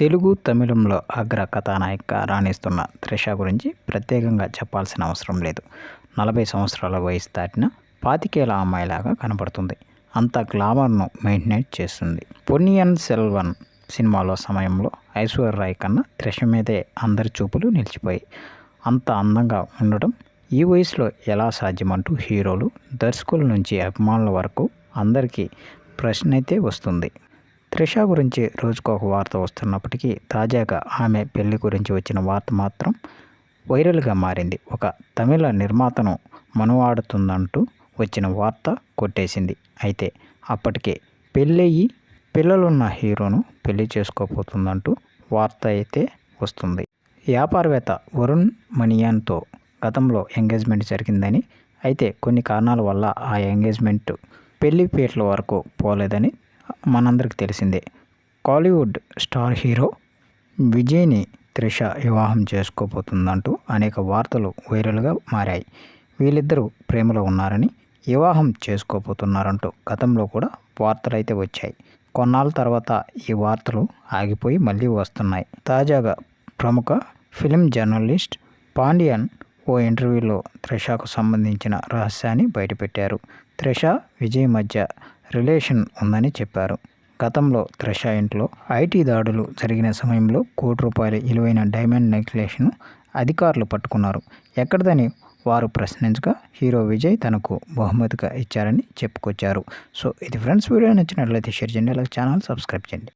తెలుగు తమిళంలో అగ్ర కథానాయిక రాణిస్తున్న త్రిష గురించి ప్రత్యేకంగా చెప్పాల్సిన అవసరం లేదు. నలభై సంవత్సరాల వయసు దాటిన పాతికేల అమ్మాయిలాగా కనబడుతుంది. అంత గ్లామర్ను మెయింటైన్ చేస్తుంది. పొన్నియన్ సెల్వన్ సినిమాలో సమయంలో ఐశ్వర్య రాయ్ కన్నా త్రిష మీదే అందరి చూపులు నిలిచిపోయి అంత అందంగా ఉండడం ఈ వయసులో ఎలా సాధ్యమంటూ హీరోలు దర్శకుల నుంచి అభిమానుల వరకు అందరికీ ప్రశ్న అయితే వస్తుంది. త్రిష గురించి రోజుకొక వార్త వస్తున్నప్పటికీ తాజాగా ఆమె పెళ్ళి గురించి వచ్చిన వార్త మాత్రం వైరల్గా మారింది. ఒక తమిళ నిర్మాతను మనువాడుతుందంటూ వచ్చిన వార్త కొట్టేసింది. అయితే అప్పటికే పెళ్ళయి పిల్లలున్న హీరోను పెళ్ళి చేసుకోబోతుందంటూ వార్త అయితే వస్తుంది. వ్యాపారవేత్త వరుణ్ మణియాన్తో గతంలో ఎంగేజ్మెంట్ జరిగిందని అయితే కొన్ని కారణాల వల్ల ఆ ఎంగేజ్మెంట్ పెళ్ళి పీటల వరకు పోలేదని మనందరికి తెలిసిందే. కాలీవుడ్ స్టార్ హీరో విజయ్ని త్రిష వివాహం చేసుకోబోతుందంటూ అనేక వార్తలు వైరల్గా మారాయి. వీళ్ళిద్దరూ ప్రేమలో ఉన్నారని వివాహం చేసుకోబోతున్నారంటూ గతంలో కూడా వార్తలు అయితే వచ్చాయి. కొన్నాళ్ళ తర్వాత ఈ వార్తలు ఆగిపోయి మళ్ళీ వస్తున్నాయి. తాజాగా ప్రముఖ ఫిలిం జర్నలిస్ట్ పాండియన్ ఓ ఇంటర్వ్యూలో త్రిషకు సంబంధించిన రహస్యాన్ని బయటపెట్టారు. త్రిష విజయ్ మధ్య రిలేషన్ ఉందని చెప్పారు. గతంలో త్రిష ఇంట్లో ఐటీ దాడులు జరిగిన సమయంలో కోటి రూపాయల విలువైన డైమండ్ నెక్లెస్ను అధికారులు పట్టుకున్నారు. ఎక్కడిదని వారు ప్రశ్నించగా హీరో విజయ్ తనకు బహుమతిగా ఇచ్చారని చెప్పుకొచ్చారు. సో ఇది ఫ్రెండ్స్ వీడియో నచ్చినట్లయితే షేర్ చేయండి అలాగే ఛానల్ సబ్స్క్రైబ్ చేయండి.